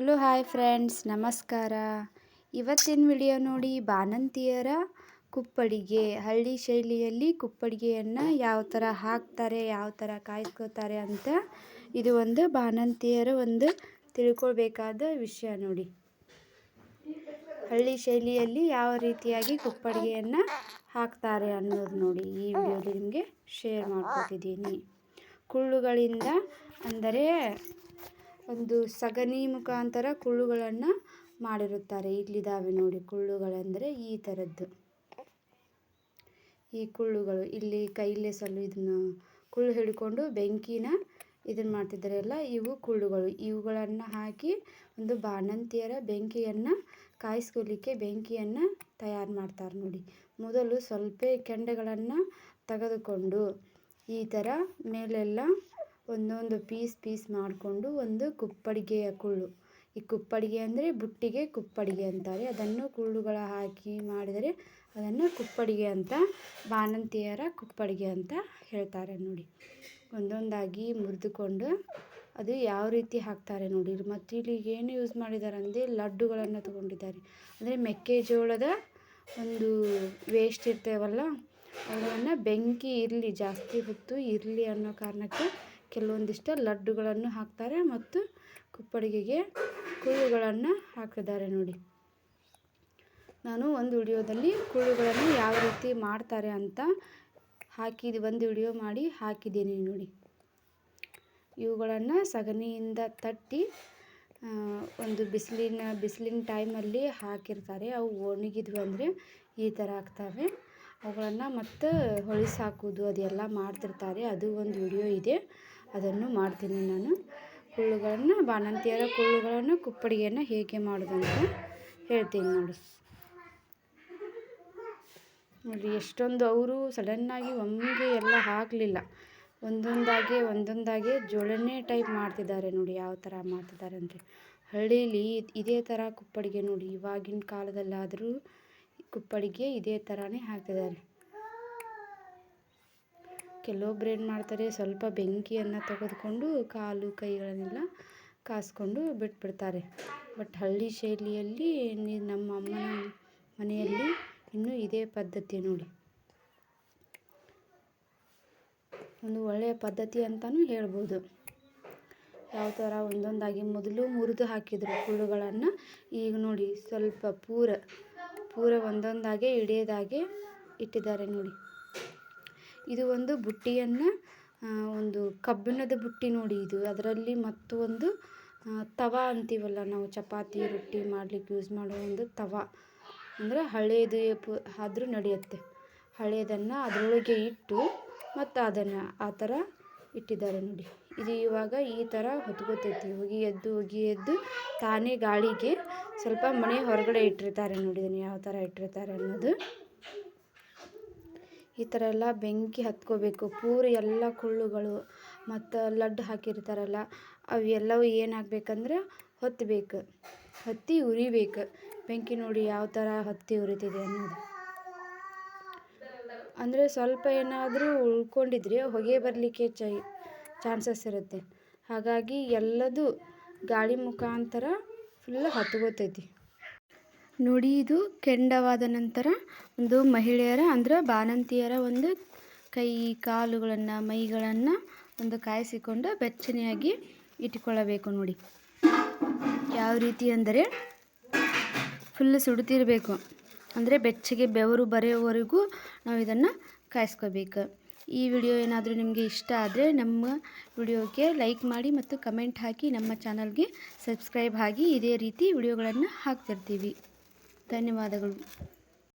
Hello, hi friends. ನಮಸ್ಕಾರ. ಇವತ್ತಿನ video ನೋಡಿ ಬಾಣಂತಿಯರ ಕುಪ್ಪಡಿಗೆ ಹಳ್ಳಿ ಶೈಲಿಯಲ್ಲಿ ಕುಪ್ಪಡಿಗೆಯನ್ನು ಯಾವ ಥರ ಹಾಕ್ತಾರೆ, ಯಾವ ಥರ ಕಾಯ್ಕೋತಾರೆ ಅಂತ ಇದು ಒಂದು ಬಾನಂತಿಯರ ಒಂದು ತಿಳ್ಕೊಳ್ಬೇಕಾದ ವಿಷಯ ನೋಡಿ. ಹಳ್ಳಿ ಶೈಲಿಯಲ್ಲಿ ಯಾವ ರೀತಿಯಾಗಿ ಕುಪ್ಪಡಿಗೆಯನ್ನು ಹಾಕ್ತಾರೆ ಅನ್ನೋದು ನೋಡಿ ಈ ವಿಡಿಯೋಲಿ ನಿಮಗೆ ಶೇರ್ ಮಾಡ್ಕೊತಿದ್ದೀನಿ. ಕುಳ್ಳುಗಳಿಂದ ಅಂದರೆ ಒಂದು ಸಗಣಿ ಮುಖಾಂತರ ಕುಳ್ಳುಗಳನ್ನು ಮಾಡಿರುತ್ತಾರೆ. ಇಲ್ಲಿದ್ದಾವೆ ನೋಡಿ, ಕುಳ್ಳುಗಳೆಂದರೆ ಈ ಥರದ್ದು ಈ ಕುಳ್ಳುಗಳು ಇಲ್ಲಿ ಕೈಲೇ ಸಲ್ಲು ಇದನ್ನು ಕುಳ್ಳು ಹಿಡ್ಕೊಂಡು ಬೆಂಕಿನ ಇದನ್ನು ಮಾಡ್ತಿದ್ದಾರಲ್ಲ ಇವು ಕುಳ್ಳುಗಳು. ಇವುಗಳನ್ನು ಹಾಕಿ ಒಂದು ಬಾಣಂತಿಯರ ಬೆಂಕಿಯನ್ನು ಕಾಯಿಸ್ಕೊಲಿಕ್ಕೆ ಬೆಂಕಿಯನ್ನು ತಯಾರು ಮಾಡ್ತಾರೆ ನೋಡಿ. ಮೊದಲು ಸ್ವಲ್ಪ ಕೆಂಡಗಳನ್ನು ತೆಗೆದುಕೊಂಡು ಈ ಥರ ಮೇಲೆಲ್ಲ ಒಂದೊಂದು ಪೀಸ್ ಪೀಸ್ ಮಾಡಿಕೊಂಡು ಒಂದು ಕುಪ್ಪಡಿಗೆಯ ಕುಳ್ಳು. ಈ ಕುಪ್ಪಡಿಗೆ ಅಂದರೆ ಬುಟ್ಟಿಗೆ ಕುಪ್ಪಡಿಗೆ ಅಂತಾರೆ. ಅದನ್ನು ಕುಳ್ಳುಗಳ ಹಾಕಿ ಮಾಡಿದರೆ ಅದನ್ನು ಕುಪ್ಪಡಿಗೆ ಅಂತ, ಬಾಣಂತಿಯರ ಕುಪ್ಪಡಿಗೆ ಅಂತ ಹೇಳ್ತಾರೆ ನೋಡಿ. ಒಂದೊಂದಾಗಿ ಮುರಿದುಕೊಂಡು ಅದು ಯಾವ ರೀತಿ ಹಾಕ್ತಾರೆ ನೋಡಿ. ಮತ್ತು ಇಲ್ಲಿ ಏನು ಯೂಸ್ ಮಾಡಿದ್ದಾರೆ ಅಂದರೆ ಲಡ್ಡುಗಳನ್ನು ತಗೊಂಡಿದ್ದಾರೆ. ಅಂದರೆ ಮೆಕ್ಕೆಜೋಳದ ಒಂದು ವೇಸ್ಟ್ ಇರ್ತೇವಲ್ಲ, ಅವುಗಳನ್ನು ಬೆಂಕಿ ಇರಲಿ, ಜಾಸ್ತಿ ಹೊತ್ತು ಇರಲಿ ಅನ್ನೋ ಕಾರಣಕ್ಕೆ ಕೆಲವೊಂದಿಷ್ಟು ಲಡ್ಡುಗಳನ್ನು ಹಾಕ್ತಾರೆ ಮತ್ತು ಕುಪ್ಪಡಿಗೆಗೆ ಕುಳ್ಳುಗಳನ್ನು ಹಾಕಿದ್ದಾರೆ ನೋಡಿ. ನಾನು ಒಂದು ವಿಡಿಯೋದಲ್ಲಿ ಕುಳ್ಳುಗಳನ್ನು ಯಾವ ರೀತಿ ಮಾಡ್ತಾರೆ ಅಂತ ಹಾಕಿದ ಒಂದು ವಿಡಿಯೋ ಮಾಡಿ ಹಾಕಿದ್ದೀನಿ ನೋಡಿ. ಇವುಗಳನ್ನು ಸಗಣಿಯಿಂದ ತಟ್ಟಿ ಒಂದು ಬಿಸಿಲಿನ ಬಿಸಿಲಿನ ಟೈಮಲ್ಲಿ ಹಾಕಿರ್ತಾರೆ. ಅವು ಒಣಗಿದ್ವು ಅಂದರೆ ಈ ಥರ ಆಗ್ತವೆ. ಅವುಗಳನ್ನು ಮತ್ತೆ ಹೊಳಿಸಾಕೋದು ಅದೆಲ್ಲ ಮಾಡ್ತಿರ್ತಾರೆ. ಅದು ಒಂದು ವಿಡಿಯೋ ಇದೆ. ಅದನ್ನು ಮಾಡ್ತೀನಿ ನಾನು. ಕುಳ್ಳುಗಳನ್ನು, ಬಾಣಂತಿಯರ ಕುಳ್ಳುಗಳನ್ನು ಕುಪ್ಪಡಿಗೆಯನ್ನು ಹೇಗೆ ಮಾಡೋದು ಅಂತ ಹೇಳ್ತೀನಿ ನೋಡಿ. ನೋಡಿ, ಎಷ್ಟೊಂದು ಅವರು ಸಡನ್ನಾಗಿ ಒಮ್ಮೆಗೆ ಎಲ್ಲ ಹಾಕಲಿಲ್ಲ. ಒಂದೊಂದಾಗೆ ಒಂದೊಂದಾಗೆ ಜೋಳನೆ ಟೈಪ್ ಮಾಡ್ತಿದ್ದಾರೆ ನೋಡಿ ಯಾವ ಥರ ಮಾಡ್ತಿದ್ದಾರೆ ಅಂದರೆ ಹಳ್ಳೀಲಿ ಇದೇ ಥರ ಕುಪ್ಪಡಿಗೆ ನೋಡಿ, ಇವಾಗಿನ ಕಾಲದಲ್ಲಾದರೂ ಕುಪ್ಪಡಿಗೆ ಇದೇ ಥರನೇ ಹಾಕ್ತಿದ್ದಾರೆ. ಕೆಲವೊಬ್ರು ಏನು ಮಾಡ್ತಾರೆ, ಸ್ವಲ್ಪ ಬೆಂಕಿಯನ್ನು ತೆಗೆದುಕೊಂಡು ಕಾಲು ಕೈಗಳನ್ನೆಲ್ಲ ಕಾಸ್ಕೊಂಡು ಬಿಟ್ಬಿಡ್ತಾರೆ. ಬಟ್ ಹಳ್ಳಿ ಶೈಲಿಯಲ್ಲಿ ನಮ್ಮ ಅಮ್ಮನ ಮನೆಯಲ್ಲಿ ಇನ್ನೂ ಇದೇ ಪದ್ಧತಿ ನೋಡಿ. ಒಂದು ಒಳ್ಳೆಯ ಪದ್ಧತಿ ಅಂತಲೂ ಹೇಳ್ಬೋದು. ಯಾವ ಥರ ಒಂದೊಂದಾಗಿ ಮೊದಲು ಮುರಿದು ಹಾಕಿದರು ಕುಳ್ಳುಗಳನ್ನು ಈಗ ನೋಡಿ ಸ್ವಲ್ಪ ಪೂರ ಪೂರ ಒಂದೊಂದಾಗೆ ಹಿಡಿಯೋದಾಗೆ ಇಟ್ಟಿದ್ದಾರೆ ನೋಡಿ. ಇದು ಒಂದು ಬುಟ್ಟಿಯನ್ನು ಒಂದು ಕಬ್ಬಿಣದ ಬುಟ್ಟಿ ನೋಡಿ ಇದು. ಅದರಲ್ಲಿ ಮತ್ತು ಒಂದು ತವ ಅಂತೀವಲ್ಲ ನಾವು ಚಪಾತಿ, ರೊಟ್ಟಿ ಮಾಡ್ಲಿಕ್ಕೆ ಯೂಸ್ ಮಾಡೋ ಒಂದು ತವ. ಅಂದರೆ ಹಳೇದು ಆದರೂ ನಡೆಯುತ್ತೆ. ಹಳೇದನ್ನು ಅದರೊಳಗೆ ಇಟ್ಟು ಮತ್ತು ಅದನ್ನು ಆ ಥರ ಇಟ್ಟಿದ್ದಾರೆ ನೋಡಿ. ಇದು ಇವಾಗ ಈ ಥರ ಹೊತ್ಕೋತೈತಿ. ಹೋಗಿ ಎದ್ದು ಹೋಗಿ ಎದ್ದು ತಾನೇ ಗಾಳಿಗೆ ಸ್ವಲ್ಪ ಮನೆ ಹೊರಗಡೆ ಇಟ್ಟಿರ್ತಾರೆ ನೋಡಿ ಯಾವ ಥರ ಇಟ್ಟಿರ್ತಾರೆ ಅನ್ನೋದು. ಈ ಥರ ಎಲ್ಲ ಬೆಂಕಿ ಹತ್ಕೋಬೇಕು. ಪೂರಿ ಎಲ್ಲ ಕುಳ್ಳುಗಳು ಮತ್ತು ಲಡ್ಡು ಹಾಕಿರ್ತಾರಲ್ಲ, ಅವೆಲ್ಲವೂ ಏನಾಗಬೇಕಂದ್ರೆ ಹೊತ್ತಬೇಕು ಹತ್ತಿ ಉರಿಬೇಕು. ಬೆಂಕಿ ನೋಡಿ ಯಾವ ಥರ ಹತ್ತಿ ಉರಿತಿದೆ ಅನ್ನೋದು. ಅಂದರೆ ಸ್ವಲ್ಪ ಏನಾದರೂ ಉಳ್ಕೊಂಡಿದ್ರೆ ಹೊಗೆ ಬರಲಿಕ್ಕೆ ಚೈ, ಚಾನ್ಸಸ್ ಇರುತ್ತೆ. ಹಾಗಾಗಿ ಎಲ್ಲದು ಗಾಳಿ ಮುಖಾಂತರ ಫುಲ್ ಹತ್ಕೋತೈತಿ. ನೋಡಿ, ಇದು ಕೆಂಡವಾದ ನಂತರ ಒಂದು ಮಹಿಳೆಯರ, ಅಂದ್ರೆ ಬಾಣಂತಿಯರ ಒಂದು ಕೈ, ಕಾಲುಗಳನ್ನು, ಮೈಗಳನ್ನು ಒಂದು ಕಾಯಿಸಿಕೊಂಡು ಬೆಚ್ಚನೆಯಾಗಿ ಇಟ್ಟುಕೊಳ್ಳಬೇಕು ನೋಡಿ. ಯಾವ ರೀತಿ ಅಂದರೆ ಫುಲ್ ಸುಡುತ್ತಿರಬೇಕು. ಅಂದರೆ ಬೆಚ್ಚಗೆ ಬೆವರು ಬರೆಯೋವರೆಗೂ ನಾವು ಇದನ್ನು ಕಾಯಿಸ್ಕೋಬೇಕು. ಈ ವಿಡಿಯೋ ಏನಾದರೂ ನಿಮಗೆ ಇಷ್ಟ ಆದರೆ ನಮ್ಮ ವಿಡಿಯೋಗೆ ಲೈಕ್ ಮಾಡಿ ಮತ್ತು ಕಮೆಂಟ್ ಹಾಕಿ ನಮ್ಮ ಚಾನಲ್ಗೆ ಸಬ್ಸ್ಕ್ರೈಬ್ ಆಗಿ ಇದೇ ರೀತಿ ವಿಡಿಯೋಗಳನ್ನು ಹಾಕ್ತಿರ್ತೀವಿ. ಧನ್ಯವಾದಗಳು.